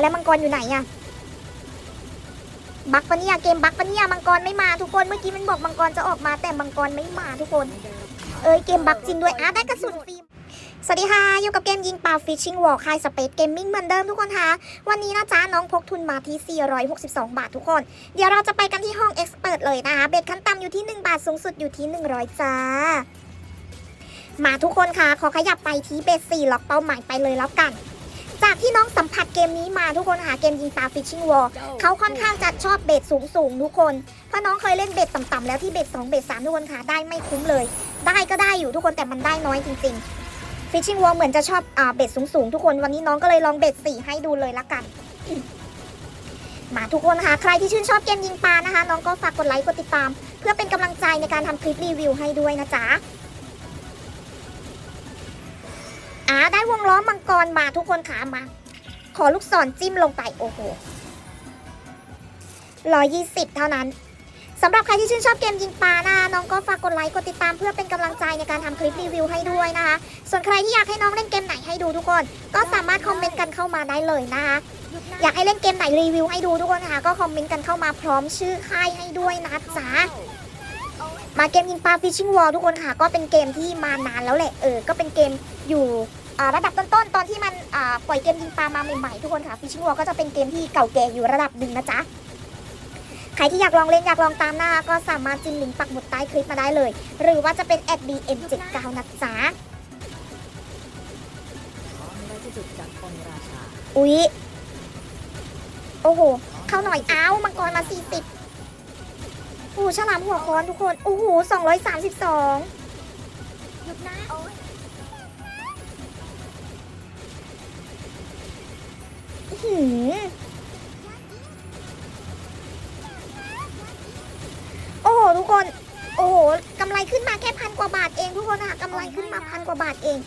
แล้วมังกรอยู่ไหนอะบักปะเนี่ยเกมบักปะเนี่ยมังกรไม่มาทุกคนเมื่อกี้มันบอกมังกรจะออกมาแต่มังกรไม่มาทุกคน เอ้ยเกมบักจริงด้วยอะได้กระสุนฟิล์มสวัสดีค่ะ อยู่กับเกมยิงปลาฟิชชิงวอลคายสเปซเกมมิ่งเหมือนเดิมทุกคนค่ะวันนี้นะจ๊ะน้องพกทุนมาที่ 462 บาททุกคน เดี๋ยวเราจะไปกันที่ห้องเอ็กซ์เปิดเลยนะคะ เบ็ดขั้นต่ำอยู่ที่ 1 บาทสูงสุดอยู่ที่ 100 จ้า มาทุกคนค่ะ ขอขยับไปที่เบ็ด4ล็อกเป้าหมายไปเลยแล้วกัน จากที่น้องสัมผัสเกมนี้มาทุกคนหาเกมยิงปลาฟิชชิงวอลเขาค่อนข้างจะชอบเบ็ดสูงสูงๆทุกคน เพราะน้องเคยเล่นเบ็ดต่ำๆแล้วที่เบ็ด2เบ็ด3ทุกคนค่ะได้ไม่คุ้มเลย ได้ก็ได้อยู่ทุกคนแต่มันได้น้อยจริงๆฟิชชิงวอลเหมือนจะชอบอ่าเบ็ดสูงๆทุกคนวันนี้น้องก็เลยลองเบ็ด4ให้ดูเลยละกันมาทุกคนค่ะใครที่ชื่นชอบเกมยิงปลานะคะ น้องก็ฝากกดไลค์กดติดตาม เพื่อเป็นกำลังใจในการทำคลิปรีวิวให้ด้วยนะจ๊ะ อ่าได้วงล้อมังกรมาทุกคนค่ะมา ขอลูกศรจิ้มลงไปโอ้โหร้อยยี่สิบเท่านั้นสำหรับใครที่ชื่นชอบเกมยิงปลานะน้องก็ฝากกดไลค์กดติดตามเพื่อเป็นกำลังใจในการทำคลิปรีวิวให้ด้วยนะคะ ส่วนใครที่อยากให้น้องเล่นเกมไหนให้ดูทุกคน ก็สามารถคอมเมนต์กันเข้ามาได้เลยนะคะอยากให้เล่นเกมไหนรีวิวให้ดูทุกคนคะก็คอมเมนต์กันเข้ามาพร้อมชื่อค่ายให้ด้วยนะจ๊ะมาเกมยิงปลาฟิชชิงวอลทุกคนค่ะ ก็เป็นเกมที่มานานแล้วแหละเออก็เป็นเกมอยู่ ระดับต้นๆ ตอนที่มันปล่อยเกมยิงปลามาใหม่ๆ ทุกคนค่ะฟิชชิงวอลก็จะเป็นเกมที่เก่าแก่อยู่ระดับหนึ่งนะจ๊ะ ใครที่อยากลองเล่นอยากลองตามหน้า ก็สามารถจิ้มลิงก์ปักหมุดใต้คลิปมาได้เลย หรือว่าจะเป็นแอด BM79 นะจ๊ะของราชจุดจากองค์ราชาอุ๊ย โอ้โห เข้าหน่อยอ้าวมังกรมา 40โอ้โหฉลามหัวค้อนทุกคน โอ้โห 232หยุดนะ หือโอ้โหทุกคน โอ้โหกำไรขึ้นมาแค่พันกว่าบาทเองทุกคนค่ะกำไรขึ้นมาพันกว่าบาทเอง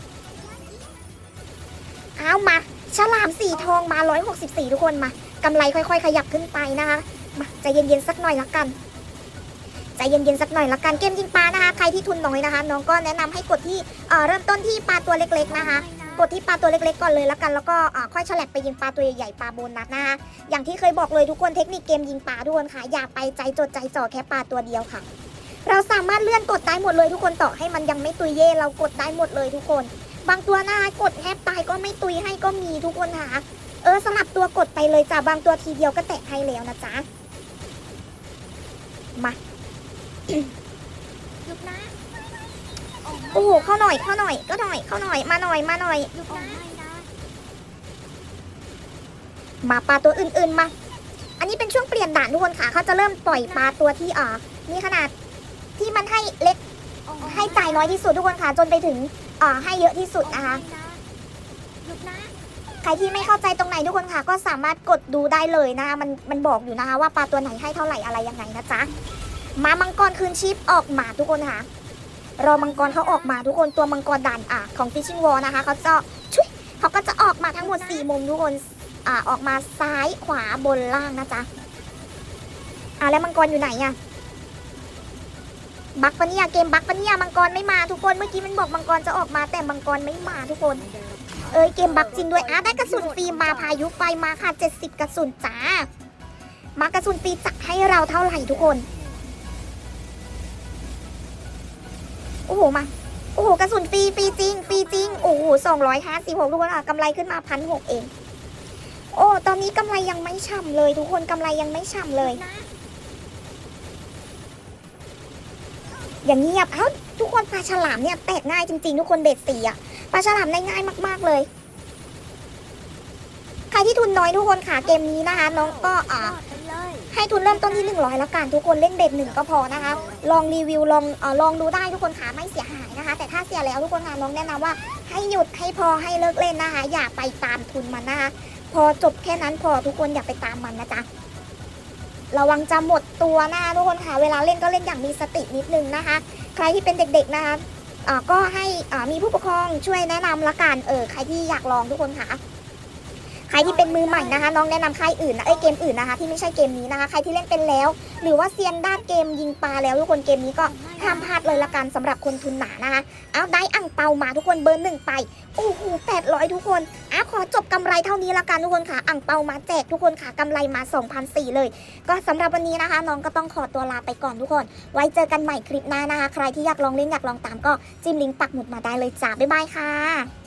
เอามา ฉลามสีทองมา 164 ทุกคนมากำไรค่อย ๆ ขยับขึ้นไปนะคะ มาใจเย็นๆสักหน่อยละกันใจเย็นๆสักหน่อยละกันเกมยิงปลานะคะ ใครที่ทุนน้อยนะคะ น้องก็แนะนำให้กดที่เเริ่มต้นที่ปลาตัวเล็กๆนะคะ กดที่ปลาตัวเล็กๆก่อนเลยละกันแล้วก็ค่อยฉลับไปยิงปลาตัวใหญ่ๆปลาโบนัสนะคะอย่างที่เคยบอกเลยทุกคนเทคนิคเกมยิงปลาทุกคนค่ะ อย่าไปใจจดใจจ่อแค่ปลาตัวเดียวค่ะ เราสามารถเลื่อนกดได้หมดเลยทุกคนต่อให้มันยังไม่ตุยเย่เรากดได้หมดเลยทุกคน บางตัวหน้ากดแทบตายก็ไม่ตุยให้ก็มีทุกคนค่ะเออสลับตัวกดไปเลยจ้ะบางตัวทีเดียวก็แตะให้แล้วนะจ๊ะมาหยุดนะ โอ้โหเข้าหน่อยเข้าหน่อยก็หน่อยเข้าหน่อยมาหน่อยมาหน่อยหยุดนะมาปลาตัวอื่นๆมา อันนี้เป็นช่วงเปลี่ยนด่านทุกคนค่ะเขาจะเริ่มปล่อยปลาตัวที่อ่ามีขนาดที่มันให้เล็กให้จ่ายน้อยที่สุดทุกคนค่ะจนไปถึงอ่าให้เยอะที่สุดนะคะหยุดนะใครที่ไม่เข้าใจตรงไหนทุกคนค่ะ ก็สามารถกดดูได้เลยนะคะมันมันบอกอยู่นะคะว่าปลาตัวไหนให้เท่าไหร่อะไรยังไงนะจ๊ะมามังกรคืนชีพออกมาทุกคนค่ะ รอมังกรเขาออกมาทุกคนตัวมังกรด่านอะของ Fishing Wall นะคะเขาจะชุยเขาก็จะออกมาทั้งหมด 4 มุมทุกคนอ่าออกมาซ้ายขวาบนล่างนะจ๊ะอะแล้วมังกรอยู่ไหนอะบักปะเนี่ยเกมบักปะเนี่ยมังกรไม่มาทุกคนเมื่อกี้มันบอกมังกรจะออกมาแต่มังกรไม่มาทุกคน เอ้ยเกมบักจริงด้วยอะได้กระสุนฟรีมาพายุไฟมาค่ะ 70 กระสุนจ้ามากระสุนฟรีจัดให้เราเท่าไหร่ทุกคน อ้โหมาโอ้โหกระสุนฟรีฟรีจริงฟรีจริงโอ้โหสองร้อยห้าสิบหกทุกคนอะกำไรขึ้นมาพันหกเอง โอ้ตอนนี้กำไรยังไม่ฉ่ำเลย ทุกคนกำไรยังไม่ฉ่ำเลยอย่างเงียบเอ้าทุกคนปลาฉลามเนี่ยแตกง่ายจริงๆ ทุกคนเบ็ดสีอะปลาฉลามได้ง่ายมากๆเลยใครที่ทุนน้อยทุกคนค่ะเกมนี้นะคะน้องก็อ่า ให้ทุนเริ่มต้นที่ 100แล้วกันทุกคนเล่นเบ็ดหนึ่งก็พอนะคะ ลองรีวิวลองเออลองดูได้ทุกคนค่ะไม่เสียหายนะคะ แต่ถ้าเสียแล้วทุกคนค่ะน้องแนะนำว่า ให้หยุดให้พอให้เลิกเล่นนะคะ อย่าไปตามทุนมันนะคะ พอจบแค่นั้นพอทุกคนอย่าไปตามมันนะจ๊ะระวังจะหมดตัวนะคะทุกคนค่ะเวลาเล่นก็เล่นอย่างมีสตินิดนึงนะคะ ใครที่เป็นเด็กๆนะคะอ่าก็ให้อ่ามีผู้ปกครองช่วยแนะนำละกันเออใครที่อยากลองทุกคนค่ะ ที่เป็นมือใหม่นะคะ น้องแนะนำค่ายอื่นนะเอ้ยเกมอื่นนะคะ ที่ไม่ใช่เกมนี้นะคะ ใครที่เล่นเป็นแล้ว หรือว่าเซียนด้านเกมยิงปลาแล้วทุกคนเกมนี้ก็ห้ามพลาดเลยละกันสำหรับคนทุนหนานะคะ เอาได้อ่างเปามาทุกคนเบอร์หนึ่งไปโอ้โหแปดร้อยทุกคนอะขอจบกำไรเท่านี้ละกันทุกคนค่ะอ่างเปามาแจกทุกคนค่ะกำไรมา2,004เลย ก็สำหรับวันนี้นะคะ น้องก็ต้องขอตัวลาไปก่อนทุกคน ไว้เจอกันใหม่คลิปหน้านะคะ ใครที่อยากลองเล่นอยากลองตามก็จิ้มลิงก์ปักหมุดมาได้เลยจ้าบ๊ายบายค่ะ